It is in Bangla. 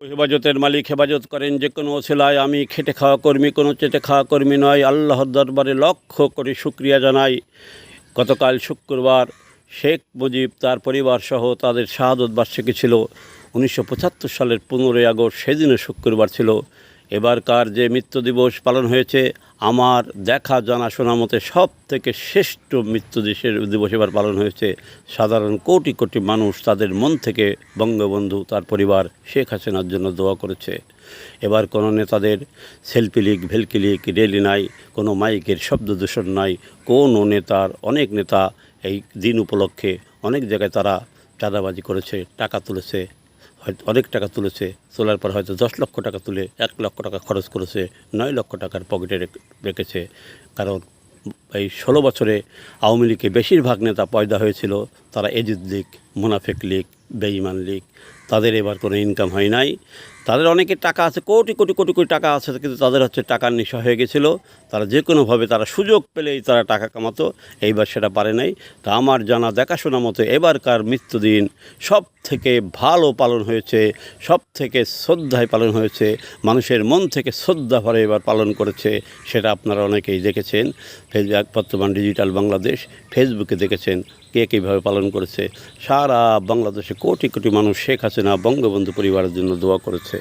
হেফাজতের মালিক হেফাজত করেন যে কোনো ওসেলায় আমি খেটে খাওয়া কর্মী, কোনো চেটে খাওয়া কর্মী নয়। আল্লাহর দরবারে লক্ষ্য করে শুক্রিয়া জানাই। গতকাল শুক্রবার শেখ মুজিব তার পরিবার সহ তাদের শাহাদত বার্ষিকী ছিল। উনিশশো পঁচাত্তর সালের পনেরোই আগস্ট, সেদিনও শুক্রবার ছিল। এবারকার যে মৃত্যু দিবস পালন হয়েছে, আমার দেখা জানা শোনা মতে সব থেকে শ্রেষ্ঠ মৃত্যু দিবসের দিবস এবার পালন হয়েছে। সাধারণ কোটি কোটি মানুষ তাদের মন থেকে বঙ্গবন্ধু, তার পরিবার শেখ হাসিনার জন্য দোয়া করেছে। এবার কোনো নেতাদের সেলফি লিক, ভেলকি লিক, রেলি নাই, কোনো মাইকের শব্দ দূষণ নাই, কোনো নেতার, অনেক নেতা এই দিন উপলক্ষে অনেক জায়গায় তারা চাঁদাবাজি করেছে, টাকা তুলেছে। হয়তো অনেক টাকা তুলেছে, তোলার পর হয়তো দশ লক্ষ টাকা তুলে এক লক্ষ টাকা খরচ করেছে, নয় লক্ষ টাকার পকেটে রেখ- রেখেছে। কারণ এই ষোলো বছরে আওয়ামী লীগে বেশিরভাগ নেতা পয়দা হয়েছিল, তারা এজিদ লীগ, মুনাফেক লীগ বেঈমান লীগ, তাদের এবার কোনো ইনকাম হয় নাই। তাদের অনেকের টাকা আছে, কোটি কোটি কোটি কোটি টাকা আছে, কিন্তু তাদের হচ্ছে টাকার নেশা হয়ে গেছিল। তারা যে কোনোভাবে তারা সুযোগ পেলেই তারা টাকা কামাতো, এইবার সেটা পারে নাই। তা আমার জানা দেখাশোনা মতো এবারকার মৃত্যুদিন সব থেকে ভালো পালন হয়েছে সব থেকে শ্রদ্ধায় পালন হয়েছে, মানুষের মন থেকে শ্রদ্ধা ভরে এবার পালন করেছে, সেটা আপনারা অনেকেই দেখেছেন। ফেসবুক বর্তমান ডিজিটাল বাংলাদেশ, ফেসবুকে দেখেছেন কে কীভাবে পালন করেছে। সারা বাংলাদেশে কোটি কোটি মানুষ শেখ হাসিনা বঙ্গবন্ধু পরিবারের জন্য দোয়া করেছে।